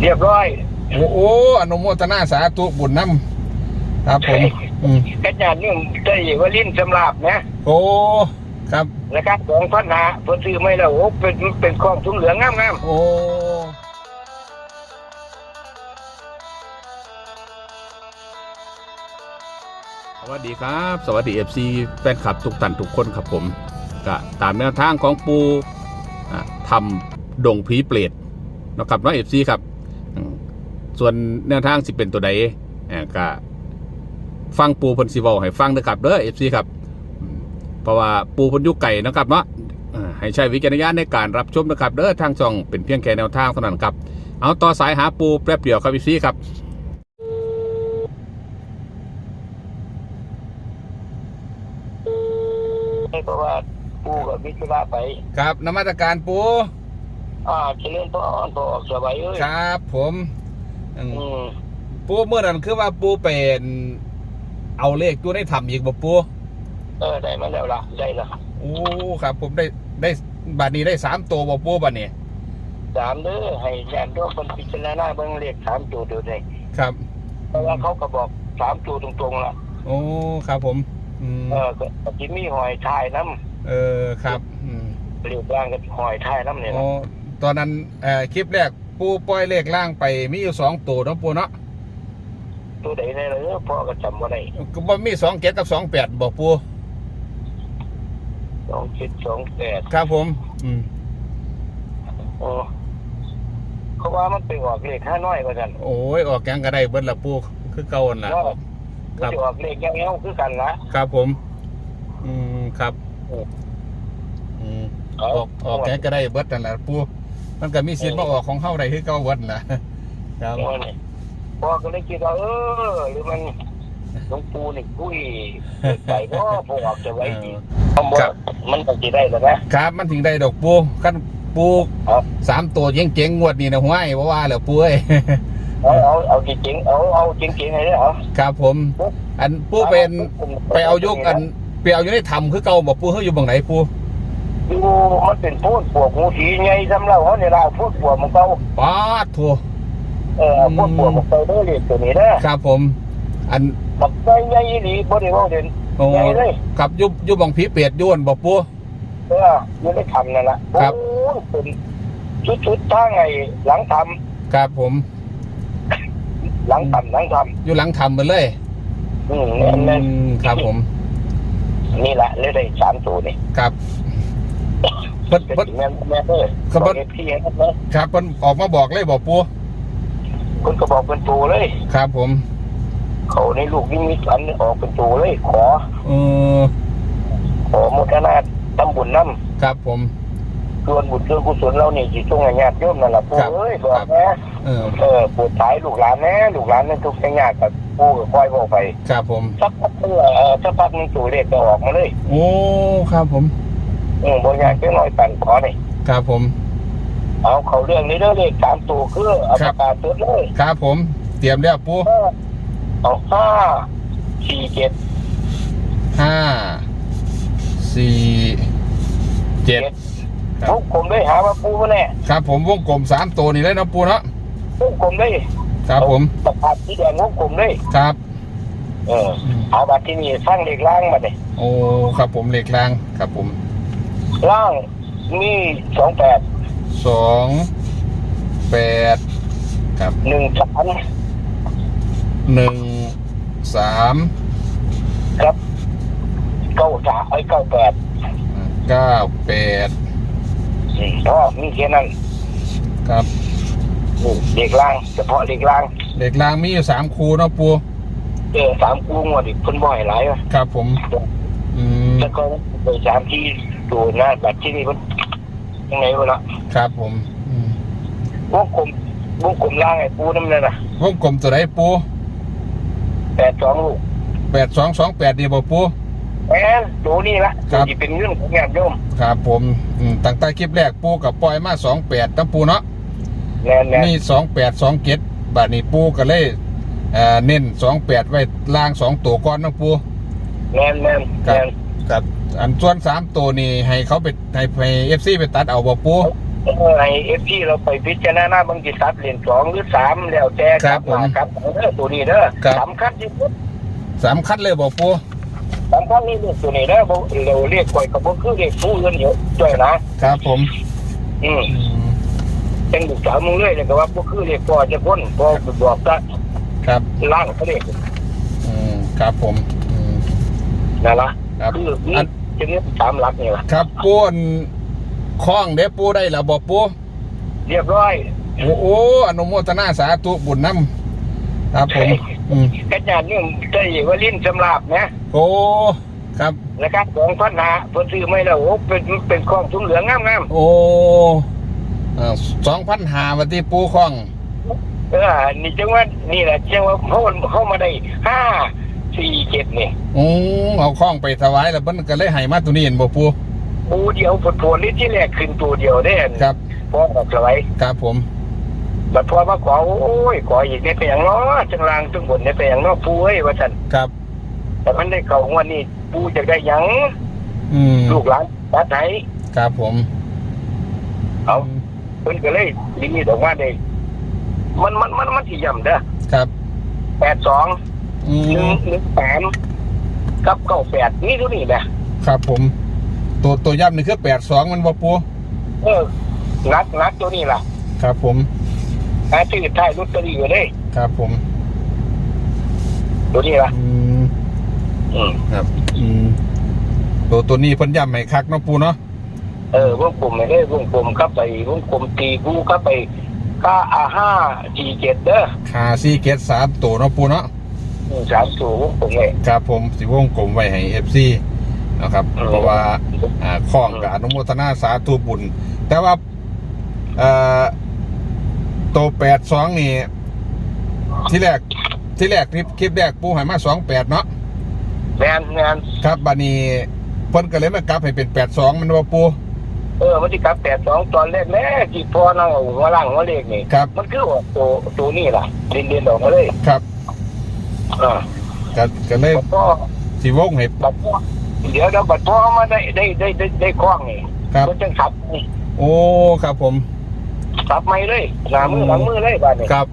เรียบร้อยโอ้โหอนุโมทนาสาธุบุญน้ำครับผมอืมกระจายนี่ได้ว่าลิ้นสำหรับนะโอ้ครับนะครับสองพันหาเพิ่นซื้อไม่แล้วโอ้เป็นเป็นกองทุนเหลืองงามโอ้สวัสดีครับ สวัสดีเอฟซีแฟนคลับทุกท่านทุกคนครับผมก็ตามแนวทางของปูอะทำดงผีเปรต นะครับเนาะเอฟซีครับอืมส่วนแนวทางสิเป็นตัวใดอะก็ฟังปูเพันสิเวาให้ฟังนะครับเด้อเอฟซีครับอืมเพราะว่าปูเพันอยุไก่นาะครับเนาะอ่าให้ใช้วิจารณญาณในการรับชมนะครับเด้อทางช่องเป็นเพียงแค่แนวทางเท่านั้นครับ เอาต่อสายหาปูแป๊บเดียวครับพี่ซีครับๆเพราะว่าปู่กับวิศวะไป ครับนมัตการปู อ่าเจริญพรพอออกสบายเอ้ยครับ ผมอืมอืมปูเมื่อนั้นคือว่าปูเป็นเอาเลขตัวได้ทำอีกบ่ปูเออได้มาแล้วล่ะได้ละโอ้ครับ ผมได้ได้บัดนี้ได้สามตัวบ่ปูบัดนี้สามเด้อให้ญาติโยมคนพิจารณาเบิ่งเลขสามตัวเดียวได้ครับ เพราะว่าเขาก็บอกสามตัวตรงๆล่ะโอ้ครับผมอืมเออก็จิมีหอยทายน้เออครับอืมำเรียกร่างก็หอยทายน้ำเนี่ยโอ้นะ ตอนนั้นเอ่อคลิปแรกปูปล่อยเลขล่างไปมีอยู่สองตัวเนาะปูเนาะตัวใดได้เลยพ่อก็จำว่าได้ก็บ่มีสองเจ็ดกับสองแปดบอกปูสองเจ็ดสองแปดครับผม อืมโอ้เขาว่ามันเป็นออกเลขห้าน้อยกว่ากันโอ้ยออกแกงก็ได้เบิดละปูคือเก่าหั่นล่ะว่าครับจะออกเลขยังเงี้ยคือกันละครับผม อืมครับอืมออกออกแกงก็ได้เบิดนั่นแหละปู มันก็มีสิทธิ์มาออกของเฮาได้คือเก่าเบิดนั่นล่ะครับโอ้นี่พ่อก็เลยคิดว่าเออหรือมันหลวงปู่นี่คุยใส่ก็พอออกจะไว้ดีคำว่ามันต้องจะได้แล้วนะครับ มันถึงได้ดอกปูขั้นปูครับสามตัวเจ๋งๆงวดนี้นะห้วยว่าว่าแล้วปูเอ้ยเอาเอาเอาจริงๆเอาเอาจริงๆให้ได้เหรอครับผม อันปูเป็นไปเอายกอันไปเอาอยู่ในถ้ำคือเก่าบอกปูเฮาอยู่บังไหนปู ดูมันเป็นพูดปวกงูสีไงสำหรับเขาเนี่ยเราพูดปวกมันเก่าป๊าดโถเออพูดปวกมันเก่าเด้อเรียนตัวนี้นะครับผม อันบักใจใหญ่หลีบ่ได้ว่าเด่นโอ้ใหญ่เลยกับยุบยุบบังผีเปียดย้วนบอกปูเออยังไม่ทำนั่นแหละครับโอ้ยเป็นชุดๆทางไงหลังทครับผมำหลังทำหลังทอยู่หลังถ้ำไปเลยำอืมแน่นแน่นอืมครับผม นี่แหละเลยได้สามตัวนี่ครับเพิ่นเป็นเพิ่น แม่นแม่นเลยครับบอกให้พี่เห็นนะครับเพิ่นออกมาบอกเลยบอกปูคุณก็บอกเป็นตัวเลย ครับผมเขาในลูกนิมิตอันออกเป็นตัวเลย ขอ เออขอมุทนาตำบุญน้ครับผมำส่วนบุญส่วนกุศลเราเนี่ยจิตจงให้ญาติโยมนั่นแหละปู่ครับเอ้ยบอกครับ นะเออเออปวดท้ายลูกหลานแน่ลูกหลานนั่นทุกข์ยากกับปู่ก็คอยบอกไป ครับผม สักพักนึงเออสักพักนึงตัวเลขก็ออกมาเลย โอ้ครับผม อืมบางอย่างแค่น้อยปั่นขอนี่ครับผม เอาเขาเรื่องนี้เรื่องเลขสามตัวคือเอาครัปาบกกาตัวเลยครับผม เตรียมแล้วปูเอาห้าสี่เจ็ดห้าสี่เจ็ดครัทุบกกลมได้หาว่าปูมาแน่ครับผมวงกลมสามตัวนี่เลยนะปูเนาะทุกกลมได้ครับผมตะขาบที่แดงวงกลมได้ครับ เออเอาบัตรที่นี่สร้างเลขล่างมาเนี่ยโอ้ครับผมเหล็กลางครับผม ล่างมีสองแปดสองแปดครับหนึ่งสามหนึ่งสามครับเก้าสามไอ้เก้าแปดเก้าแปดอืมอ๋อมีแค่นั้นครับนี่เลขล่างเฉพาะเลขล่างเหล็กลางมีอยู่สามคูเนาะปูเออสามกูงวดอีกเพิ่นบ่ให้หลายวะครับผม อืมแล้วก็ไปสามที่ ดูนะบัตรที่นี่มันยังไงวะเนาะครับผมอืมวงกลมวงกลมล่างไอ้ปูน้ำนั่นน่ะวงกลมตัวไหนปูแปดสองลูกแปดสองสองแปดดีบ่ปูแหมดูนี่ละครับที่เป็นเรื่องของญาติโยมครับผมอืมตั้งแต่คลิปแรกปูกับปล่อยมาสองแปดตั้งปูเนาะแน่นแน่นนี่สองแปดสองเจ็ดบาทนี้ปูก็เลยเอ่อเน้นสองแปดไว้ล่างสองตัวก้อนนะปู แน่นแน่นครับแน่ นครับอันส่วนสามตัวนี่ให้เขาไปให้ให้เอฟซีไปตัดเอาบ่ปูเออไอเอฟที่เราไปพิจารณาบางทีซัดเหรียญสองหรือสามแล้วแต่ครับผมครับเด้อตัวนี้เด้อครับสำคัญที่สุดสามคัดเลยบอกปูสำคัญนี่เรื่องตัวนี้เด้อบ่เราเรียกก่อยกับบ่คือเรียกผู้อื่นเยอะจ้อยนะครับผม อืมอืมเป็นลูกสาวมึงเลยเลยก็ว่าบ่คือเรียกพ่อจะพ้นพ่อบอกซะครับล่างเขาเรียกอืมครับผมอืมนั่นล่ะ ครับคือนี่อัน จะเรียกสามหลักนี่ล่ะครับปูอันคล้องเด้ปูได้แล้วบอกปูเรียบร้อยโอ้โหอนุโมทนาสาธุบุญน้ำครับผมอืมกระจายเนี่ยได้ว่าลิ้นสำลาบนะโอ้ครับ นะครับของพันหาเพิ่นซื้อไม่แล้วโอ้เป็นเป็นของทุ่งเหลืองงามโอ้สองพันหาวันที่ปูคล้อง ๆเออนี่จังว่านี่แหละจังว่าเขาเข้ามาได้ห้า สี่เจ็ดนี่โอ้เอาคล้องไปถวายแล้วมันก็เลยให้มาตัวนี้เห็นบ่ปูปูเดียวผลผลนี่ที่แรกขึ้นตัวเดียวได้ครับพอออกสไว้ครับผมบัดพอมาขอโอ้ยขออีกได้ไปอย่างน้อจังลางจังบนได้ไปอย่างน้อปูเอ้ยว่าซั่นครับ แต่มันได้เข้างวดนี้ปูจะได้หยังอืมลูกหลานตัดไหนครับผม เอาเพิ่นก็เลยลิมิตออกมาได้มันมันมันมันสิย่ำเด้อครับ82อื หนึ่งมหนึ่งแปดกับเก้าแปดนี่ตัวนี้นะครับผม ตัวตัวย่ำนี่คือแปดสองมันบ่ปูเออนัดนัดตัวนี้ล่ะครับผมหาชื่อท้ายลอตเตอรี่อยู่เลยครับผม ตัวนี้ล่ะ อืม อืมครับอืม ตัวตัวนี้เพิ่นย่ำให้คักเนาะปูเนาะ เออวงกลมไม่ได้วงกลมเข้าไปวงกลมตีกูเข้าไปค่าอาห้าจีเจ็ดเด้อขาซีเกตสามตัวเนาะปูเนาะอืม สามตัววงกลมเลย ครับผมสิวงกลมไว้ให้เอฟซีนะครับ อืม เพราะว่าอ่าข้องกับอนุโมทนาสาธุบุญ แต่ว่าเอ่อตัวแปดสองนี่ ที่แรกที่แรกคลิปคลิปแรกปูให้มาสองแปดเนาะแมนแมนครับบานี้เพิ่นก็เลยมากลับให้เป็นแปดสองมันว่าปู เออมันที่กลับแปดสองตอนแรกแรกที่พอนั่งเอาหัวล่างหัวเลขนี่ ครับ มันคือว่าตัวตัวนี้ล่ะเด่นเด่นๆออกมาเลย ครับ อ่าก็ก็เลยบัดพ่อสิวงให้ บัดพ่อเดี๋ยวเดี๋ยวบัดพ่อมาได้ได้ได้ได้ได้คล้องนี่ครับ มันจังสับนี่โอ้ครับผมสับไม่เลยหน้ามือหลังมือเลยบ้านนี้ครับ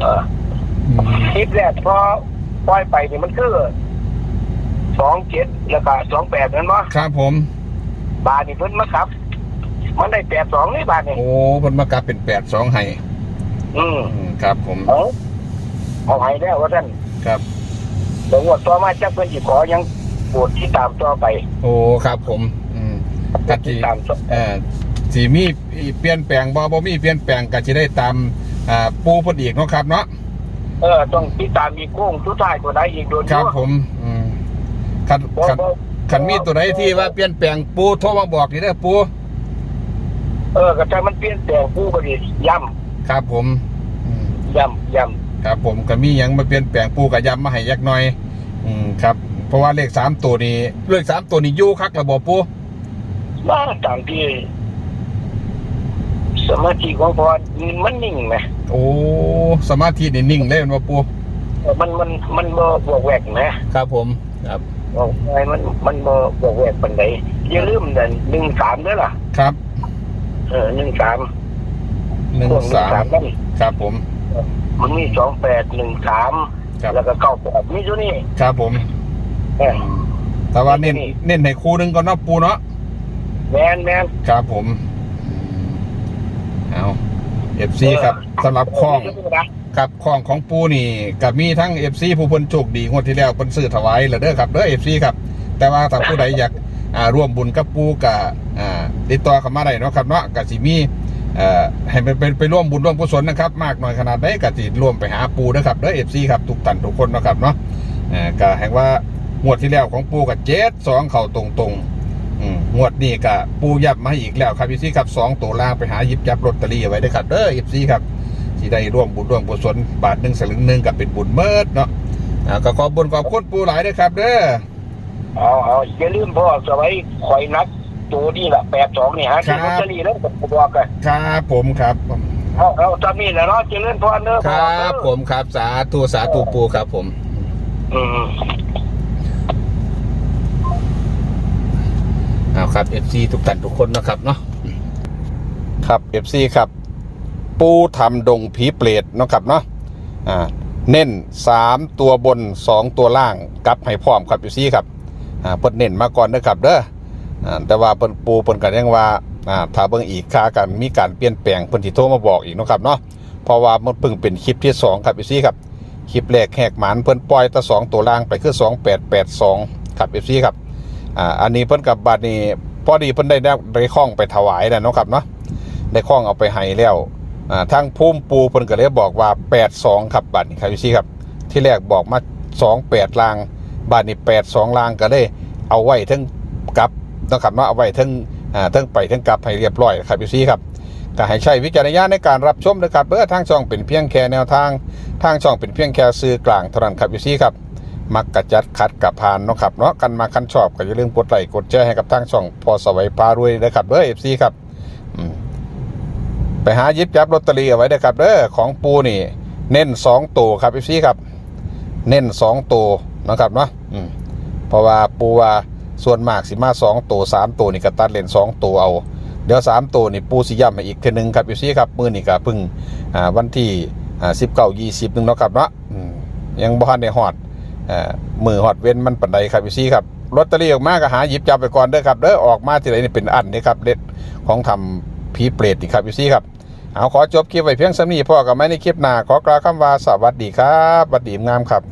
เอออืมคลิปแรกพอปล่อยไปนี่มันคือสองเจ็ดแล้วก็สองแปดนั่นมั้ครับผมบาทนี่เพิ่นมาขับ มันได้แปดสองนี่บาทนี่โอ้เพิ่นมากลับเป็นแปดสองให้อืม อืมครับผม เอา เอาให้แล้วว่าท่านครับแต่งวดต่อมาจักเพิ่นสิขอยังโปรดที่ตามต่อไปโอ้ครับผม อืมกะที่จิตามต่อเอ่อสีมีเปลี่ยนแปลงบ่บ่มีเปลี่ยนแปลงก็สิได้ตามอ่าปูเพิ่นอีกเนาะครับเนาะเออต้องติดตามอีกโค้งสุดท้ายตัวใดอีกโดนครับอยู่ผม อืมคันบ่คันบ่คันมีตัวใดที่ว่าเปลี่ยนแปลงปูโทรมาบอกนี่เด้อปูเออก็ถ้ามันเปลี่ยนแปลงผู้ก็ดีย้ครับผมอืมำย้ำย้ ครับ ผมก็มีหยังมาเปลี่ยนแปลงปูก็ย้ำมาให้ยักหน่อย อืมครับ เพราะว่าเลขสามตัวนี้เลขสามตัวนี้อยู่คักระบบปูำมาตามที่สมาธิของพอมันนิ่งไหมโอ้สมาธินี่นิ่งเลยแม่นบ่ปูเออมันมันมันบ่บวกแวกนะครับผมครับบอกไงมันมันบ่บวกแวกปานใดอย่าลืมนั่นหนึ่งสามด้วยล่ะครับ เออหนึ่งสามหนึ่งสามนั่นครับผม มันมีสองแปดหนึ่งสามครับ แล้วก็เก้าแปดมีตัวนี้ครับผม เออแต่ว่าเน้นเน้นให้คู่หนึงก่อนเนาะปูเนาะ แมนแมน ครับผม เอาเอฟซีครับสำหรับคล้อง ครับคล้องของปูนี่กับมีทั้งเอฟซีผู้เพิ่นโชคดีงวดที่แล้วเพิ่นซื้อถวายแล้วเด้อครับเด้อเอฟซีครับ แต่ว่าถ้าผู้ใดอยากอ่าร่วมบุญกับปูกับอ่าติดต่อเข้ามาได้เนาะครับเนาะก็สิมีเอ่อ ให้เป็นเป็นไปร่วมบุญร่วมกุศลนะครับ มากน้อยขนาดใดก็สิร่วมไปหาปูนะครับเด้อเอฟซีครับทุกท่านทุกคนนะครับเนาะอ่าก็แห่งว่างวดที่แล้วของปูกับเจ็ดสองเข่าตรงๆอืมงวดนี้ก็ปูยับมาอีกแล้วครับพี่ซีครับสองตัวล่างไปหาหยิบจับลอตเตอรี่เอาไว้ด้อครับเด้อพี่ซีครับที่ได้ร่วมบุญร่วมกุศลบาทหนึ่งสลึงหนึ่งกับเป็นบุญเมิดเนาะก็ขอบุญขอบคุณปูหลายด้อครับเด้อเอาเอาอย่าลืมพ่อสไว้คอยนัด ตัวนี้แหละแปดสองนี่ฮะที่ลอตเตอรี่แล้วผมบอกกันครับผมครับเอาเอาตอนนี้แหละเนาะเจริญพรเด้อคพ่อรับเด้อผมครับสาธุสาธุปูครับผม อืมเอาครับเอฟซีทุกท่านทุกคนนะครับเนาะครับ FC ครับ ปูทำดงผีเปรตเนาะครับเนาะอ่าเน้น 3 ตัวบน 2 ตัวล่างกลับให้พร้อมครับ FC ครับอ่าเพิ่นเน้นมาก่อนเด้อครับเด้ออ่า แต่ว่าเพิ่นปูเพิ่นก็ยังว่าถ้าเบิ่งอีกค่ากันมีการเปลี่ยนแปลงเพิ่นสิโทรมาบอกอีกนะครับเนาะเพราะว่ามันเพิ่งเป็นคลิปที่ 2 ครับ FC ครับคลิปแรกแหกหมานเพิ่นปล่อยตะสองตัวล่างไปคือ 2882ครับ FC ครับอ่าอันนี้เพิ่นกับบาดนี้พอดีเพิ่นได้ได้ได้ข้องไปถวายแล้วเนาะครับเนาะได้ข้องเอาไปให้แล้วอ่าทางภูมิปูเพิ่นก็เลยบอกว่า 82ครับบาดนี้ครับ FC ครับที่แรกบอกมา28ลางบาดนี้82ลางก็ได้เอาไว้ทั้งกับ นาะครับเนาเอาไว้ทั้งอ่าทั้งไปทั้งกลับให้เรียบร้อยครับ FC ครับก็ให้ใช้วิจารณญาณในการรับชมนะครับเพื่อทางช่องเป็นเพียงแค่แนวทาง ทางช่องเป็นเพียงแค่ซื้อกลางเท่านั้นครับอยู่ซี่ครับมักกระจัดขัดกับพานเนาะครับเนาะกันมาคันชอบก็อย่าลืมกดไลค์กดแชร์ให้กับทางช่องพอสวัยพารวยนะครับเด้อเอฟซีครับไปหายิบจับลอตเตอรี่เอาไว้เด้อครับเด้อของปูนี่ เน้นสองตัวครับเอฟซีครับ เน้นสองตัวนะครับเนาะเพราะว่าปูว่า ส่วนมากสิมาสองตัวสามตัวนี่ก็ตัดเลนสองตัวเอา เดี๋ยวสามตัวนี่ปูสิย่ำมาอีกเทีนึงครับเอฟซีครับมือนี่ก็พึ่งอ่าวันที่อ่าสิบเก้ายี่สิบหนึ่งเนาะครับเนาะยังบ่ทันได้ฮอดอ่ามือฮอดเว้นมันปันใดครับพี่ซี่ครับลอตเตอรี่ออกมาก็หาหยิบจับไปก่อนเด้อครับเด้อออกมาที่ไหนนี่เป็นอันนี่ครับเด็ดของทำผีเปรตนี่ครับพี่ซี่ครับเอาขอจบคลิปไว้เพียงสำนี้พ่อกับไม่ในคลิปหน้าขอกล่าวคำว่าสวัสดีครับสวัสดีงามครับ